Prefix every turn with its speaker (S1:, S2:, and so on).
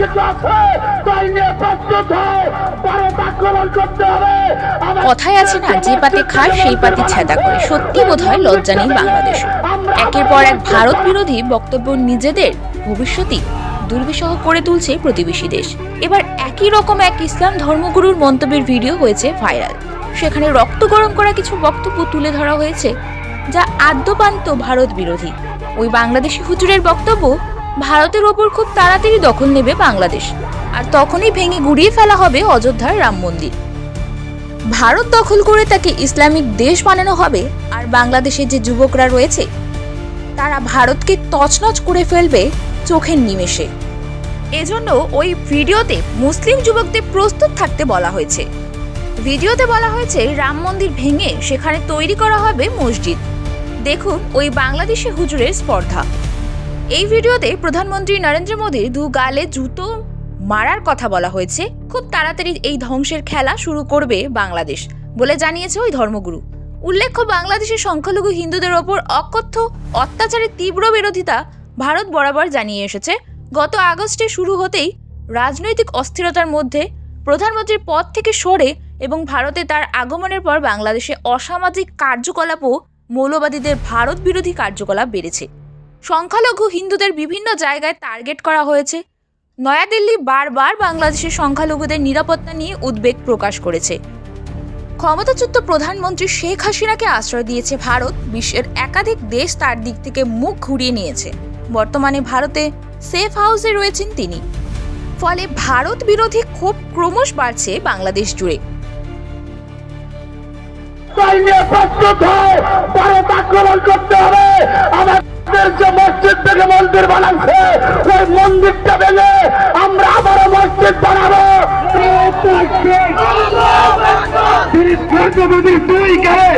S1: কিছু আছে? তাই নিয়ে প্রস্তুত ভারত আক্রমণ করতে হবে।
S2: কথায় আছে না যে পাতে খায় সেই পাতে ছেদা করে। সত্যি বোধ হয় লজ্জা নেই বাংলাদেশ। একের পর এক ভারত বিরোধী বক্তব্য নিজেদের ভবিষ্যতই দুর্বিষহ করে তুলছে প্রতিবেশী দেশ। এবার একই রকম এক ইসলাম ধর্মগুরুর মন্তব্যের ভিডিও হয়েছে ভাইরাল। সেখানে রক্ত গরম করা কিছু বক্তব্য তুলে ধরা হয়েছে যা আদ্যপান্ত ভারত বিরোধী। ওই বাংলাদেশি হুজুরের বক্তব্য ভারতের ওপর খুব তাড়াতাড়ি দখল নেবে বাংলাদেশ। আর তখনই ভেঙে গুড়িয়ে ফেলা হবে অযোধ্যার রাম মন্দির। ভারত দখল করে তাকে ইসলামিক দেশ বানানো হবে, আর বাংলাদেশের যে যুবকরা রয়েছে, তারা ভারতকে তছনছ করে ফেলবে চোখের নিমেষে। এজন্য ওই ভিডিওতে মুসলিম যুবকদের প্রস্তুত থাকতে বলা হয়েছে। ভিডিওতে বলা হয়েছে, রাম মন্দির ভেঙে সেখানে তৈরি করা হবে মসজিদ। দেখুন ওই বাংলাদেশি হুজুরের স্পর্ধা। এই ভিডিওতে প্রধানমন্ত্রী নরেন্দ্র মোদীর দু গালে জুতো মারার কথা বলা হয়েছে। খুব তাড়াতাড়ি এই ধ্বংসের খেলা শুরু করবে বাংলাদেশ বলে জানিয়েছে ওই ধর্মগুরু। উল্লেখ্য বাংলাদেশের সংখ্যালঘু হিন্দুদের ওপর অকথ্য, অত্যাচারের তীব্র বিরোধিতা ভারত বরাবর জানিয়ে এসেছে। গত আগস্টে শুরু হতেই রাজনৈতিক অস্থিরতার মধ্যে প্রধানমন্ত্রীর পদ থেকে সরে এবং ভারতে তার আগমনের পর বাংলাদেশে অসামাজিক কার্যকলাপ ও মৌলবাদীদের ভারত বিরোধী কার্যকলাপ বেড়েছে। সংখ্যালঘু হিন্দুদের বিভিন্ন জায়গায় টার্গেট করা হয়েছে। নয়াদিল্লি বারবার বাংলাদেশের সংখ্যালঘুদের নিরাপত্তা নিয়ে উদ্বেগ প্রকাশ করেছে। ক্ষমতাচ্যুত প্রধানমন্ত্রী শেখ হাসিনাকে আশ্রয় দিয়েছে ভারত। বিশ্বের একাধিক দেশ তার দিক থেকে মুখ ঘুরিয়ে নিয়েছে। বর্তমানে ভারতে সেফ হাউসে রয়েছেন তিনি। ফলে ভারত বিরোধী ক্ষোভ ক্রমশ বাড়ছে বাংলাদেশ জুড়ে।
S1: আক্রমণ করতে হবে। মসজিদ থেকে মন্দির বানাচ্ছে। ওই মন্দিরটা ভেঙে আমরা আবারও মসজিদ বানাবো। তুই কে দুই গায়ে